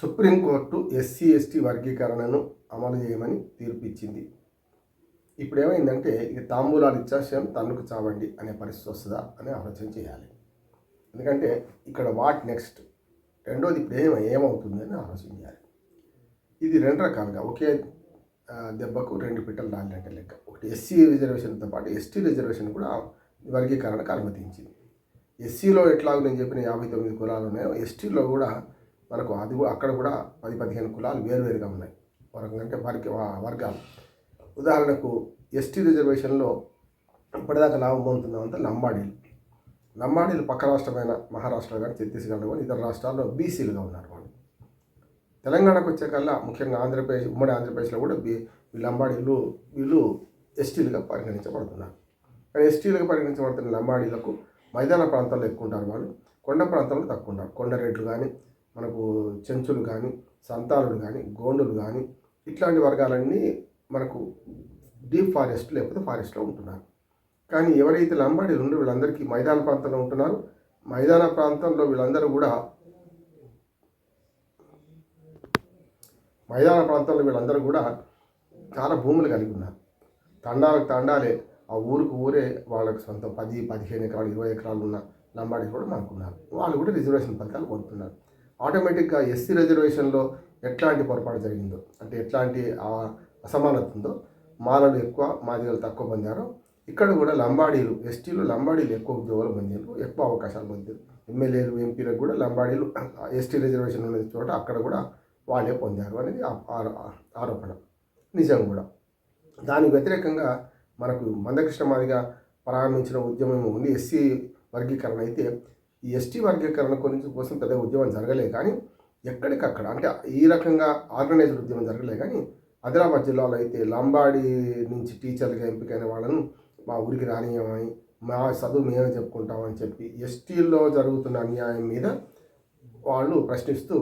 Supreme court SC ST వర్గీకరణను అమలు చేయమని తీర్పిచ్చింది. ఇప్పుడు ఏమైందంటే ఇక తాంబూలాలు ఇచ్చాశయం తన్నుకు చావండి అనే పరిస్థితి వస్తుందా అని ఆలోచన చేయాలి. ఎందుకంటే ఇక్కడ వాట్ నెక్స్ట్? రెండోది ఇప్పుడు ఏమ ఏమవుతుంది అని ఆలోచన చేయాలి. ఇది రెండు రకాలుగా ఒకే దెబ్బకు రెండు పిట్టలు రాలినట్టే లెక్క. ఒకటి ఎస్సీ రిజర్వేషన్తో పాటు ఎస్టీ రిజర్వేషన్ కూడా వర్గీకరణకు అనుమతించింది. ఎస్సీలో ఎట్లాగో నేను చెప్పిన యాభై తొమ్మిది కులాలు ఉన్నాయో ఎస్టీలో కూడా మనకు అది కూడా అక్కడ కూడా పది పదిహేను కులాలు వేరువేరుగా ఉన్నాయి. వర్గం అంటే వర్గ వర్గాలు. ఉదాహరణకు ఎస్టీ రిజర్వేషన్లో ఇప్పటిదాకా లాభం పొందుతున్నదంతా లంబాడీలు. లంబాడీలు పక్క రాష్ట్రమైన మహారాష్ట్ర కానీ ఛత్తీస్గఢ్ కానీ ఇతర రాష్ట్రాల్లో బీసీలుగా ఉన్నారు వాళ్ళు. తెలంగాణకు వచ్చేకల్లా ముఖ్యంగా ఆంధ్రప్రదేశ్ ఉమ్మడి ఆంధ్రప్రదేశ్లో కూడా బీ లంబాడీలు వీళ్ళు ఎస్టీలుగా పరిగణించబడుతున్నారు. కానీ ఎస్టీలుగా పరిగణించబడుతున్న లంబాడీలకు మైదాన ప్రాంతాల్లో ఎక్కువ ఉంటారు వాళ్ళు. కొండ ప్రాంతాల్లో తక్కువ ఉంటారు. కొండరేట్లు కానీ మనకు చెంచులు కానీ సంతాలులు కానీ గోండులు కానీ ఇట్లాంటి వర్గాలన్నీ మనకు డీప్ ఫారెస్ట్ లేకపోతే ఫారెస్ట్లో ఉంటున్నారు. కానీ ఎవరైతే లంబాడీలు ఉండి వీళ్ళందరికీ మైదాన ప్రాంతంలో ఉంటున్నారు. మైదాన ప్రాంతంలో వీళ్ళందరూ కూడా మైదాన ప్రాంతంలో వీళ్ళందరూ కూడా చాలా భూములు కలిగి ఉన్నారు. తండాలకు తండాలే ఆ ఊరికి ఊరే వాళ్ళకి సొంతం పది పదిహేను ఎకరాలు ఇరవై ఎకరాలు ఉన్న లంబాడీ కూడా మనకున్నారు వాళ్ళు కూడా రిజర్వేషన్ ఫలితాలు పొందుతున్నారు. ఆటోమేటిక్గా ఎస్సీ రిజర్వేషన్లో ఎట్లాంటి పొరపాటు జరిగిందో అంటే ఎట్లాంటి అసమానత ఉందో మాలలు ఎక్కువ మాదిగలు తక్కువ పొందారో ఇక్కడ కూడా లంబాడీలు ఎస్టీలు లంబాడీలు ఎక్కువ ఉద్యోగాలు పొందారు ఎక్కువ అవకాశాలు పొందారు ఎమ్మెల్యేలు ఎంపీలకు కూడా లంబాడీలు ఎస్టీ రిజర్వేషన్ ఉన్న చోట అక్కడ కూడా వాళ్ళే పొందారు అనేది ఆ- ఆరోపణ. నిజం కూడా. దానికి వ్యతిరేకంగా మనకు మందకృష్ణ మాదిగా ప్రారంభించిన ఉద్యమం ఉంది. ఎస్సీ వర్గీకరణ అయితే ఈ ఎస్టీ వర్గీకరణ గురించి కోసం పెద్ద ఉద్యమం జరగలేదు. కానీ ఎక్కడికక్కడ అంటే ఈ రకంగా ఆర్గనైజ్డ్ ఉద్యమం జరగలేదు. కానీ ఆదిలాబాద్ జిల్లాలో అయితే లంబాడి నుంచి టీచర్లుగా ఎంపికైన వాళ్ళను మా ఊరికి రానియమని మా చదువు మేమే చెప్పుకుంటామని చెప్పి ఎస్టీల్లో జరుగుతున్న అన్యాయం మీద వాళ్ళు ప్రశ్నిస్తూ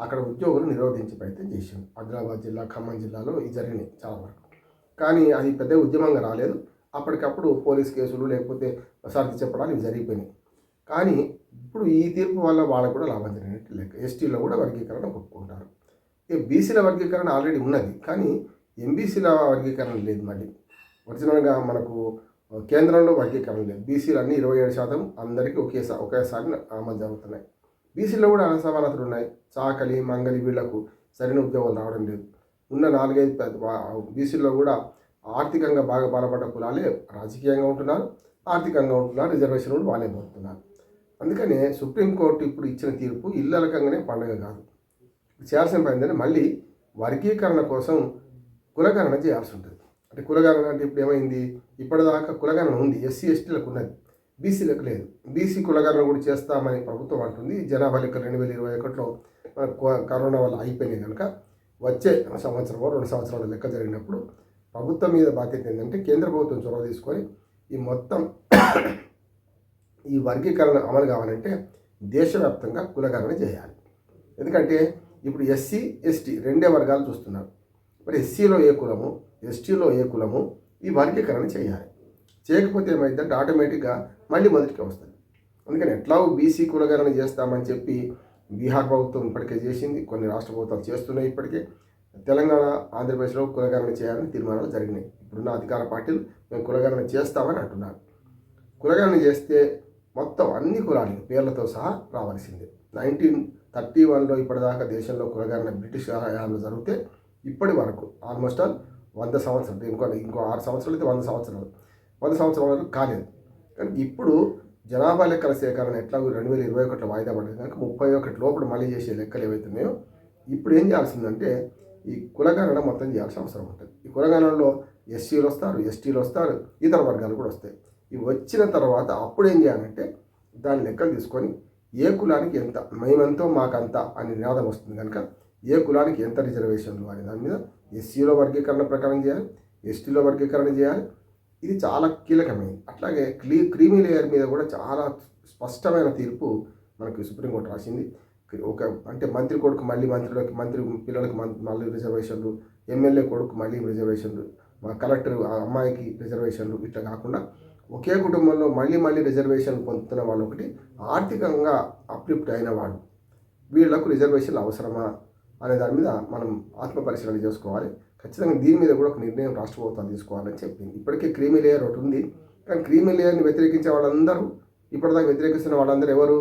అక్కడ ఉద్యోగులు నిరోధించే ప్రయత్నం చేశారు ఆదిలాబాద్ జిల్లా ఖమ్మం జిల్లాలో ఇది జరిగినాయి చాలా వరకు. కానీ అది పెద్ద ఉద్యమంగా రాలేదు. అప్పటికప్పుడు పోలీస్ కేసులు లేకపోతే సర్ది చెప్పడాలు ఇవి జరిగిపోయినాయి. కానీ ఇప్పుడు ఈ తీర్పు వల్ల వాళ్ళకు కూడా లాభం జరిగినట్టు లెక్క. ఎస్టీలో కూడా వర్గీకరణ ఒప్పుకుంటారు. ఇక బీసీల వర్గీకరణ ఆల్రెడీ ఉన్నది కానీ ఎంబీసీల వర్గీకరణ లేదు మళ్ళీ. ఒరిజినల్గా మనకు కేంద్రంలో వర్గీకరణ లేదు. బీసీలు అన్ని ఇరవై ఏడు శాతం అందరికీ ఒకేసారి ఒకేసారి అమలు జరుగుతున్నాయి. బీసీలో కూడా అనసమానతలు ఉన్నాయి. చాకలి మంగలి వీళ్ళకు సరైన ఉద్యోగాలు రావడం లేదు. ఉన్న నాలుగైదు పెద్ద బీసీల్లో కూడా ఆర్థికంగా బాగా బలపడ్డ కులాలే రాజకీయంగా ఉంటున్నారు. ఆర్థికంగా ఉంటున్నారు. రిజర్వేషన్ కూడా వాళ్ళే పొందుతున్నారు. అందుకనే సుప్రీంకోర్టు ఇప్పుడు ఇచ్చిన తీర్పు ఇల్లలకంగానే పండగ కాదు. చేయాల్సిన పని ఏంటంటే మళ్ళీ వర్గీకరణ కోసం కులగణన చేయాల్సి ఉంటుంది. అంటే కులగణన అంటే ఇప్పుడు ఏమైంది? ఇప్పటిదాకా కులగణన ఉంది. ఎస్సీ ఎస్టీలకు ఉన్నది. బీసీలకు లేదు. బీసీ కులగణన కూడా చేస్తామని ప్రభుత్వం అంటుంది. జనాభా లెక్క రెండు వేల ఇరవై ఒకటిలో కరోనా వల్ల అయిపోయినాయి కనుక వచ్చే సంవత్సరమో రెండు సంవత్సరాల లెక్క జరిగినప్పుడు ప్రభుత్వం మీద బాధ్యత ఏంటంటే కేంద్ర ప్రభుత్వం చొరవ తీసుకొని ఈ మొత్తం ఈ వర్గీకరణ అమలు కావాలంటే దేశవ్యాప్తంగా కులగణన చేయాలి. ఎందుకంటే ఇప్పుడు ఎస్సీ ఎస్టీ రెండే వర్గాలు చూస్తున్నారు. మరి ఎస్సీలో ఏ కులము ఎస్టీలో ఏ కులము ఈ వర్గీకరణ చేయాలి. చేయకపోతే ఏమైందంటే ఆటోమేటిక్గా మళ్ళీ మొదటికి వస్తుంది. అందుకని ఎట్లా బీసీ కులగణన చేస్తామని చెప్పి బీహార్ ప్రభుత్వం ఇప్పటికే చేసింది. కొన్ని రాష్ట్ర ప్రభుత్వాలు చేస్తున్నాయి ఇప్పటికే. తెలంగాణ ఆంధ్రప్రదేశ్లో కులగణన చేయాలని తీర్మానాలు జరిగినాయి. ఇప్పుడున్న అధికార పార్టీలు మేము కులగణన చేస్తామని అంటున్నారు. కులగణన చేస్తే మొత్తం అన్ని కులాలు పేర్లతో సహా రావాల్సిందే. నైన్టీన్ థర్టీ వన్లో ఇప్పటిదాకా దేశంలో కులగణన బ్రిటిష్ హయాంలో జరిగితే ఇప్పటి వరకు ఆల్మోస్ట్ ఆల్ వంద సంవత్సరాలు ఇంకో ఇంకో ఆరు సంవత్సరాలు అయితే వంద సంవత్సరాలు. వంద సంవత్సరాల వరకు కాలేదు. కానీ ఇప్పుడు జనాభా లెక్కల సేకరణ ఎట్లా రెండు వేల ఇరవై ఒకటిలో వాయిదా పడింది కనుక ముప్పై ఒకటి లోపల మళ్ళీ చేసే లెక్కలు ఏవైతున్నాయో ఇప్పుడు ఏం చేయాల్సిందంటే ఈ కులగణన మొత్తం చేయాల్సిన అవసరం ఉంటుంది. ఈ కులగణనలో ఎస్సీలు వస్తారు ఎస్టీలు వస్తారు ఇతర వర్గాలు కూడా వస్తాయి. ఇవి వచ్చిన తర్వాత అప్పుడు ఏం చేయాలంటే దాని లెక్కలు తీసుకొని ఏ కులానికి ఎంత మేమెంతో మాకంత అని నినాదం వస్తుంది కనుక ఏ కులానికి ఎంత రిజర్వేషన్లు అనే దాని మీద ఎస్సీలో వర్గీకరణ ప్రకారం చేయాలి ఎస్టీలో వర్గీకరణ చేయాలి. ఇది చాలా కీలకమైనది. అట్లాగే క్లీ క్రీమీ లేయర్ మీద కూడా చాలా స్పష్టమైన తీర్పు మనకి సుప్రీంకోర్టు రాసింది. ఒక అంటే మంత్రి కొడుకు మళ్ళీ మంత్రులకి మంత్రి పిల్లలకి మళ్ళీ రిజర్వేషన్లు ఎమ్మెల్యే కొడుకు మళ్ళీ రిజర్వేషన్లు మా కలెక్టర్ ఆ అమ్మాయికి రిజర్వేషన్లు ఇట్లా కాకుండా ఒకే కుటుంబంలో మళ్ళీ మళ్ళీ రిజర్వేషన్ పొందుతున్న వాళ్ళు ఒకటి ఆర్థికంగా అప్లిఫ్ట్ అయిన వాళ్ళు. వీళ్ళకు రిజర్వేషన్లు అవసరమా అనే దాని మీద మనం ఆత్మ పరిశీలన చేసుకోవాలి. ఖచ్చితంగా దీని మీద కూడా ఒక నిర్ణయం రాష్ట్ర ప్రభుత్వం తీసుకోవాలని చెప్పింది. ఇప్పటికే క్రీమీ లేయర్ ఒకటి ఉంది. కానీ క్రీమీ లేయర్ని వ్యతిరేకించే వాళ్ళందరూ ఇప్పటిదాకా వ్యతిరేకిస్తున్న వాళ్ళందరూ ఎవరు?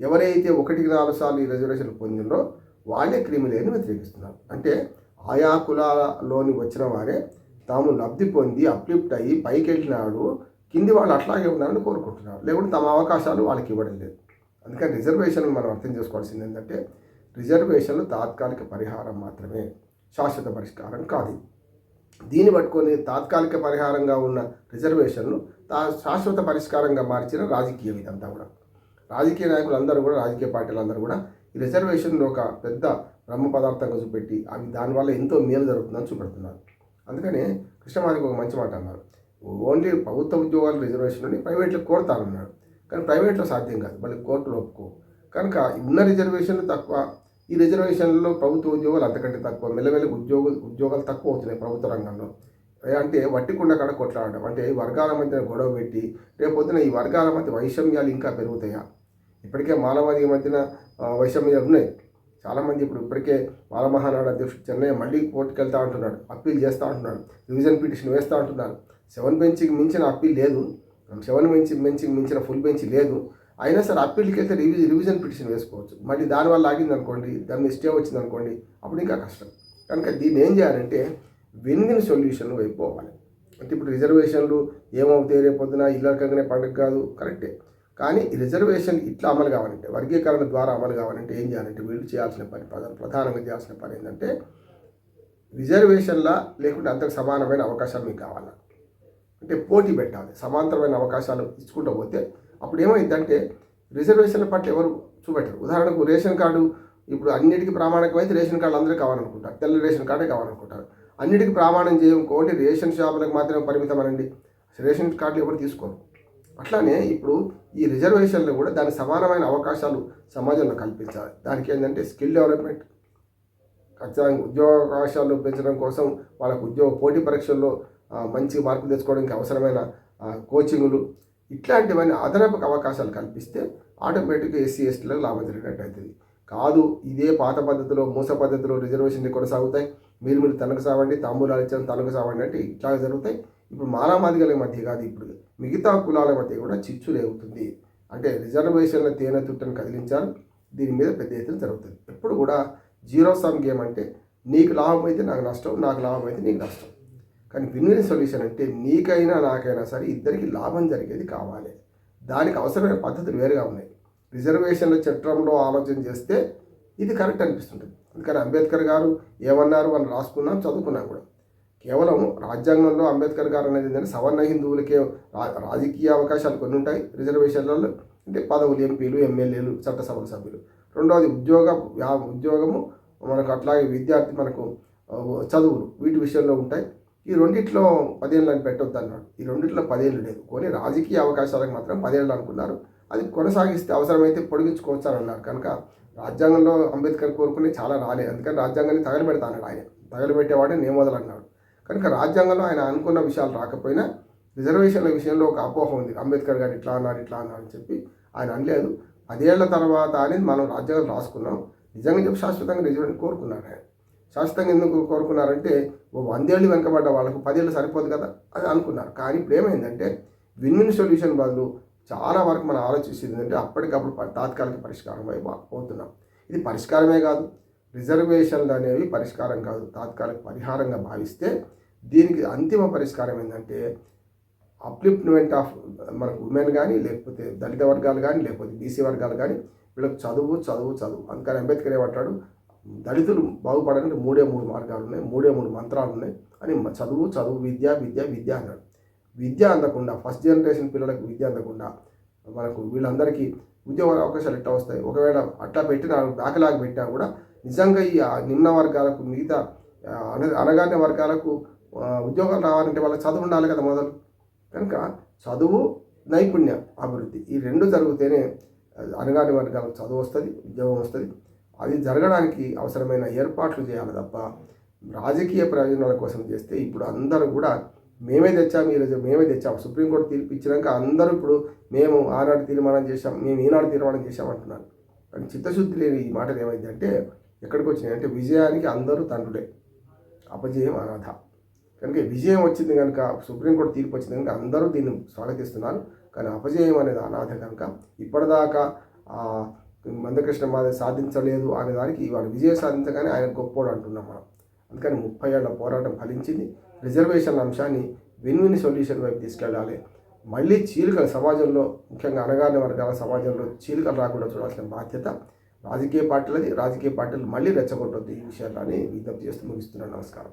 ఎవరైతే ఒకటికి నాలుగు సార్లు ఈ రిజర్వేషన్ పొందినరో వాళ్ళే క్రీమీ లేయర్ని వ్యతిరేకిస్తున్నారు. అంటే ఆయా కులాలలోని వచ్చిన వారే తాము లబ్ధి పొంది అప్లిఫ్ట్ అయ్యి పైకి వెళ్ళినాడు కింది వాళ్ళు అట్లాగే ఉండాలని కోరుకుంటున్నారు. లేకుంటే తమ అవకాశాలు వాళ్ళకి ఇవ్వడం లేదు. అందుకని రిజర్వేషన్ మనం అర్థం చేసుకోవాల్సింది ఏంటంటే రిజర్వేషన్లు తాత్కాలిక పరిహారం మాత్రమే శాశ్వత పరిష్కారం కాదు. దీన్ని పట్టుకొని తాత్కాలిక పరిహారంగా ఉన్న రిజర్వేషన్లు తా శాశ్వత పరిష్కారంగా మార్చిన రాజకీయ ఇదంతా కూడా. రాజకీయ నాయకులు అందరూ కూడా రాజకీయ పార్టీలు అందరూ కూడా ఈ రిజర్వేషన్లు ఒక పెద్ద బ్రహ్మ పదార్థంగా చూపెట్టి అవి దానివల్ల ఎంతో మేలు జరుగుతుందని చూపెడుతున్నారు. అందుకనే కృష్ణమాదికి ఒక మంచి మాట అన్నారు. ఓన్లీ ప్రభుత్వ ఉద్యోగాలు రిజర్వేషన్ అని ప్రైవేట్లో కోరుతానన్నాడు కానీ ప్రైవేట్లో సాధ్యం కాదు. మళ్ళీ కోర్టులో ఒప్పుకో. కనుక ఉన్న రిజర్వేషన్లు తక్కువ. ఈ రిజర్వేషన్లలో ప్రభుత్వ ఉద్యోగాలు అంతకంటే తక్కువ. మెల్లమెల్ల ఉద్యోగ ఉద్యోగాలు తక్కువ అవుతున్నాయి ప్రభుత్వ రంగంలో. అంటే వట్టికుండా కడ కొట్లాడడం. అంటే ఈ వర్గాల మధ్య గొడవ పెట్టి రేపొద్దున ఈ వర్గాల మధ్య వైషమ్యాలు ఇంకా పెరుగుతాయా? ఇప్పటికే మానవాది మధ్యన వైషమ్యాలు ఉన్నాయి. చాలామంది ఇప్పుడు ఇప్పటికే మాల మహానాడు అధ్యక్షుడు చెన్నై మళ్ళీ కోర్టుకు వెళ్తా అంటున్నాడు అప్పీల్ చేస్తూ అంటున్నాడు రివిజన్ పిటిషన్ వేస్తూ అంటున్నారు సెవెన్ బెంచ్కి మించిన అప్పీల్ లేదు. సెవెన్ బెంచ్ బెంచ్కి మించిన ఫుల్ బెంచ్ లేదు. అయినా సరే అప్పీల్కి వెళ్తే రివిజన్ రివిజన్ పిటిషన్ వేసుకోవచ్చు. మళ్ళీ దానివల్ల ఆగింది అనుకోండి దాని స్టే వచ్చింది అనుకోండి అప్పుడు ఇంకా కష్టం. కనుక దీన్ని ఏం చేయాలంటే విన్ విన్ సొల్యూషన్ వైపు పోవాలి. అంటే ఇప్పుడు రిజర్వేషన్లు ఏమవుతాయి రేపు పొద్దున ఇల్లరకంగానే పండుగ కాదు. కరెక్టే. కానీ రిజర్వేషన్ ఇట్లా అమలు కావాలంటే వర్గీకరణ ద్వారా అమలు కావాలంటే ఏం చేయాలంటే వీళ్ళు చేయాల్సిన పని ప్రధానంగా చేయాల్సిన పని ఏంటంటే రిజర్వేషన్లా లేకుంటే అంతకు సమానమైన అవకాశాలు మీకు కావాలా? అంటే పోటీ పెట్టాలి సమాంతరమైన అవకాశాలు ఇచ్చుకుంటూ పోతే అప్పుడు ఏమైందంటే రిజర్వేషన్ల పట్ల ఎవరు చూపెట్టరు. ఉదాహరణకు రేషన్ కార్డు ఇప్పుడు అన్నిటికీ ప్రామాణికమైతే రేషన్ కార్డు అందరూ కావాలనుకుంటారు తెల్ల రేషన్ కార్డే కావాలనుకుంటారు. అన్నిటికీ ప్రామాణం చేయకపోతే రేషన్ షాపులకు మాత్రమే పరిమితం అనండి రేషన్ కార్డులు ఎవరు తీసుకోరు. అట్లానే ఇప్పుడు ఈ రిజర్వేషన్లు కూడా దానికి సమానమైన అవకాశాలు సమాజంలో కల్పించాలి. దానికి ఏంటంటే స్కిల్ డెవలప్మెంట్. ఖచ్చితంగా ఉద్యోగ అవకాశాలు పెంచడం కోసం వాళ్ళకు ఉద్యోగ పోటీ పరీక్షల్లో మంచి మార్కులు తెచ్చుకోవడానికి అవసరమైన కోచింగ్లు ఇట్లాంటివన్నీ అదనపు అవకాశాలు కల్పిస్తే ఆటోమేటిక్గా ఎస్సీ ఎస్టీలకు లాభం జరిగినట్టు అవుతుంది కాదు ఇదే పాత పద్ధతిలో మూస పద్ధతిలో రిజర్వేషన్లు కొనసాగుతాయి. మీరు మీరు తనకు సావండి తాంబూలాలు ఇచ్చారు తనకు సావండి అంటే ఇట్లా జరుగుతాయి. ఇప్పుడు మానవాదిగల మధ్య కాదు ఇప్పుడు మిగతా కులాల మధ్య కూడా చిచ్చు రేగుతుంది. అంటే రిజర్వేషన్ల తేనె తుట్టను కదిలించాలి దీని మీద పెద్ద ఎత్తున జరుగుతుంది. ఎప్పుడు కూడా జీరో సమ్ గేమ్ అంటే నీకు లాభం అయితే నాకు నష్టం నాకు లాభం అయితే నీకు నష్టం. కానీ విన్ విన్ సొల్యూషన్ అంటే నీకైనా నాకైనా సరే ఇద్దరికి లాభం జరిగేది కావాలి. దానికి అవసరమైన పద్ధతులు వేరుగా ఉన్నాయి. రిజర్వేషన్ల చట్టంలో ఆలోచన చేస్తే ఇది కరెక్ట్ అనిపిస్తుంటుంది. అందుకని అంబేద్కర్ గారు ఏమన్నారు అని రాసుకున్నాం చదువుకున్నాం కూడా. కేవలం రాజ్యాంగంలో అంబేద్కర్ గారు అనేది ఏంటంటే సవర్ణ హిందువులకే రా రాజకీయ అవకాశాలు కొన్ని ఉంటాయి. రిజర్వేషన్లలో అంటే పదవులు ఎంపీలు ఎమ్మెల్యేలు చట్టసభల సభ్యులు. రెండవది ఉద్యోగ ఉద్యోగము మనకు అట్లాగే విద్యార్థి మనకు చదువులు వీటి విషయంలో ఉంటాయి. ఈ రెండిట్లో పదేళ్ళు అని పెట్టొద్దు అన్నాడు ఈ రెండిట్లో పదేళ్ళు లేదు. కొన్ని రాజకీయ అవకాశాలకు మాత్రం పదేళ్ళు అనుకున్నారు. అది కొనసాగిస్తే అవసరమైతే పొడిగించుకోవచ్చు అని అన్నారు కనుక రాజ్యాంగంలో అంబేద్కర్ కోరుకుని చాలా రాలేదు అందుకని రాజ్యాంగాన్ని తగలబెడతా ఆయన. తగలబెట్టేవాడే నేను మొదలన్నాడు కనుక రాజ్యాంగంలో ఆయన అనుకున్న విషయాలు రాకపోయినా రిజర్వేషన్ల విషయంలో ఒక అపోహ ఉంది. అంబేద్కర్ గారు ఇట్లా అన్నారు ఇట్లా అన్నారు అని చెప్పి ఆయన అనలేదు. పదేళ్ళ తర్వాత అనేది మనం రాజ్యాంగం రాసుకున్నాం. నిజంగా చెప్పి శాశ్వతంగా రిజర్వేషన్ కోరుకున్నారు ఆయన. శాశ్వతంగా ఎందుకు కోరుకున్నారంటే ఓ వందేళ్ళు వెనకబడ్డ వాళ్ళకు పదేళ్ళు సరిపోదు కదా అని అనుకున్నారు. కానీ ఇప్పుడు ఏమైందంటే విన్ విన్ సొల్యూషన్ బదులు చాలా వరకు మనం ఆలోచిస్తుంది ఏంటంటే అప్పటికప్పుడు తాత్కాలిక పరిష్కారం వైపు పోతున్నాం. ఇది పరిష్కారమే కాదు. రిజర్వేషన్లు అనేవి పరిష్కారం కాదు తాత్కాలిక పరిహారంగా భావిస్తే దీనికి అంతిమ పరిష్కారం ఏంటంటే అప్లిప్మెంట్ ఆఫ్ మనకు ఉమెన్ కానీ లేకపోతే దళిత వర్గాలు కానీ లేకపోతే బీసీ వర్గాలు కానీ వీళ్ళకి చదువు చదువు చదువు. అందుకని అంబేద్కర్ ఏమంటాడు దళితులు బాగుపడాలంటే మూడే మూడు మార్గాలు ఉన్నాయి మూడే మూడు మంత్రాలు ఉన్నాయి అని చదువు చదువు విద్య విద్య విద్య అన్నాడు. విద్య అందకుండా ఫస్ట్ జనరేషన్ పిల్లలకు విద్య అందకుండా మనకు వీళ్ళందరికీ ఉద్యోగ అవకాశాలు ఎట్లా వస్తాయి? ఒకవేళ అట్లా పెట్టిన బ్యాక్లాగ్ పెట్టినా కూడా నిజంగా ఈ నిమ్న వర్గాలకు మిగతా అన అనగానే వర్గాలకు ఉద్యోగాలు రావాలంటే వాళ్ళకి చదువు ఉండాలి కదా మొదలు. కనుక చదువు నైపుణ్య అభివృద్ధి. ఈ రెండు జరిగితేనే అనగాని వర్గాలకు చదువు వస్తుంది ఉద్యోగం వస్తుంది. అది జరగడానికి అవసరమైన ఏర్పాట్లు చేయాలి తప్ప రాజకీయ ప్రయోజనాల కోసం చేస్తే ఇప్పుడు అందరూ కూడా మేమే తెచ్చాము ఈరోజు మేమే తెచ్చాము. సుప్రీంకోర్టు తీర్పు ఇచ్చినాక అందరూ ఇప్పుడు మేము ఆనాడు తీర్మానం చేశాం మేము ఈనాడు తీర్మానం చేశాం అంటున్నారు. కానీ చిత్తశుద్ధి లేని ఈ మాటలు ఏమైందంటే ఎక్కడికి వచ్చినాయి అంటే విజయానికి అందరూ తండ్రులే. అపజయం అనాథ కనుక విజయం వచ్చింది కనుక సుప్రీంకోర్టు తీర్పు వచ్చింది కనుక అందరూ దీన్ని స్వాగతిస్తున్నారు. కానీ అపజయం అనేది అనాథ కనుక ఇప్పటిదాకా మందకృష్ణ మాధవ్ సాధించలేదు అనే దానికి ఇవాళ విజయం సాధించగానే ఆయన గొప్పోడు అంటున్నాం మనం. అందుకని ముప్పై ఏళ్ళ పోరాటం ఫలించింది. రిజర్వేషన్ అంశాన్ని విన్ విన్ సొల్యూషన్ వైపు తీసుకెళ్ళాలి. మళ్ళీ చీలికలు సమాజంలో ముఖ్యంగా అనగానే వర్గాల సమాజంలో చీలికలు రాకుండా చూడాల్సిన బాధ్యత రాజకీయ పార్టీలది రాజకీయ పార్టీలు మళ్ళీ రెచ్చగొట్టొద్దు ఈ విషయాన్ని విజ్ఞప్తి చేస్తూ ముగిస్తున్నాను. నమస్కారం.